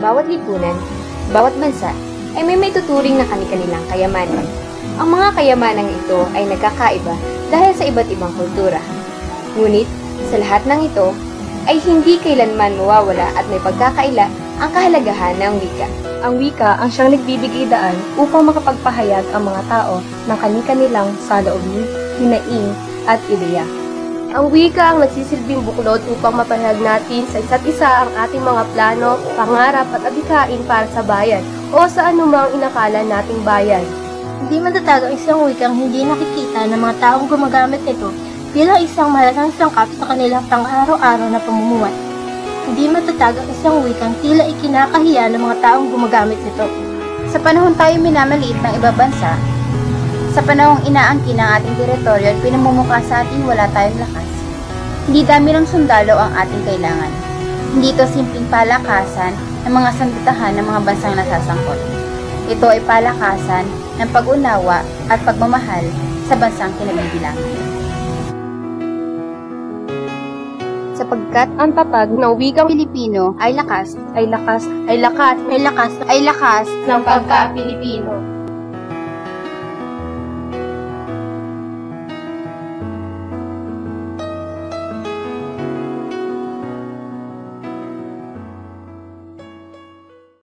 bawat lipunan, bawat bansa, ay may may tuturing na kani-kanilang kayamanan. Ang mga kayamanang ito ay nagkakaiba dahil sa iba't ibang kultura. Ngunit, sa lahat ng ito, ay hindi kailanman mawawala at may pagkakaila ang kahalagahan ng wika. Ang wika ang siyang nagbibigay daan upang makapagpahayag ang mga tao ng kani-kanilang saloobin, hinaing, at ideya. Ang wika ang nagsisilbing buklod upang mapahayag natin sa isa't isa ang ating mga plano, pangarap at adikain para sa bayan o sa anumang inakala nating bayan. Hindi matatag ang isang wikang hindi nakikita ng mga taong gumagamit nito bilang isang mahalagang sangkap sa kanilang pang-araw-araw na pamumuhay. Hindi matatag ang isang wikang tila ikinakahiya ng mga taong gumagamit nito. Sa panahon tayo minamaliit ng iba bansa, sa panahong inaangkin ng ating teritoryo at pinamumukha sa ating wala tayong lakas, hindi dami ng sundalo ang ating kailangan. Hindi ito simpleng palakasan ng mga sandatahan ng mga bansang nasasangkot. Ito ay palakasan ng pag-unawa at pagmamahal sa bansang kinabibilangan. Sapagkat ang tatag ng wikang Pilipino Ay lakas, ay lakas, ay lakas, ay lakas, ay lakas ng pagka-Pilipino.